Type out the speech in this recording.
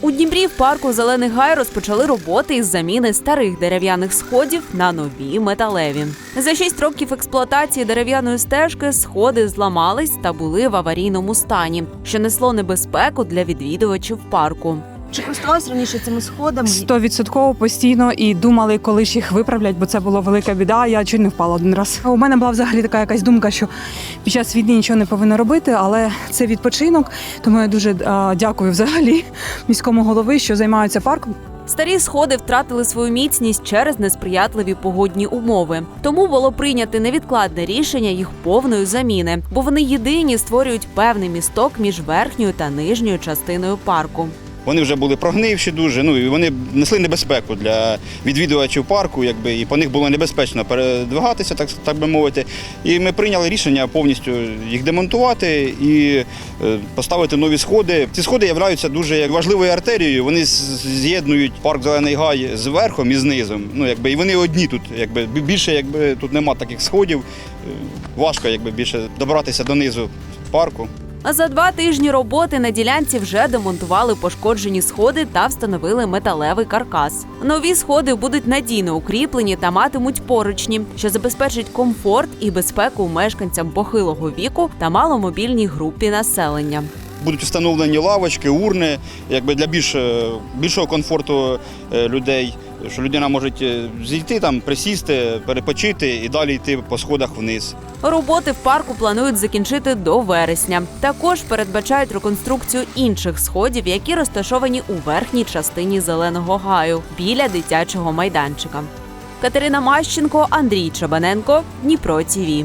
У Дніпрі в парку Зелений гай розпочали роботи із заміни старих дерев'яних сходів на нові металеві. За шість років експлуатації дерев'яної стежки сходи зламались та були в аварійному стані, що несло небезпеку для відвідувачів парку. Чи користувалась раніше цими сходами? Стовідсотково постійно і думали, коли ж їх виправлять, бо це була велика біда. Я чуть не впала один раз. У мене була взагалі така якась думка, що під час війни нічого не повинно робити, але це відпочинок. Тому я дуже а, дякую взагалі міському голови, що займаються парком. Старі сходи втратили свою міцність через несприятливі погодні умови. Тому було прийнято невідкладне рішення їх повної заміни, бо вони єдині створюють певний місток між верхньою та нижньою частиною парку. Вони вже були прогнивші дуже. Ну і вони несли небезпеку для відвідувачів парку, якби і по них було небезпечно передвигатися, так так би мовити. І ми прийняли рішення повністю їх демонтувати і е, поставити нові сходи. Ці сходи являються дуже важливою артерією. Вони з'єднують парк Зелений Гай з верхом і з низом. Ну якби і вони одні тут, якби більше, якби тут нема таких сходів. е, Важко, якби більше добратися до низу парку. А за два тижні роботи на ділянці вже демонтували пошкоджені сходи та встановили металевий каркас. Нові сходи будуть надійно укріплені та матимуть поручні, що забезпечить комфорт і безпеку мешканцям похилого віку та маломобільній групі населення. Будуть встановлені лавочки, урни, якби для більш, більшого комфорту е, людей, що людина може е, зійти там, присісти, перепочити і далі йти по сходах вниз. Роботи в парку планують закінчити до вересня. Також передбачають реконструкцію інших сходів, які розташовані у верхній частині зеленого гаю біля дитячого майданчика. Катерина Мащенко, Андрій Чабаненко, Дніпро ТІВІ.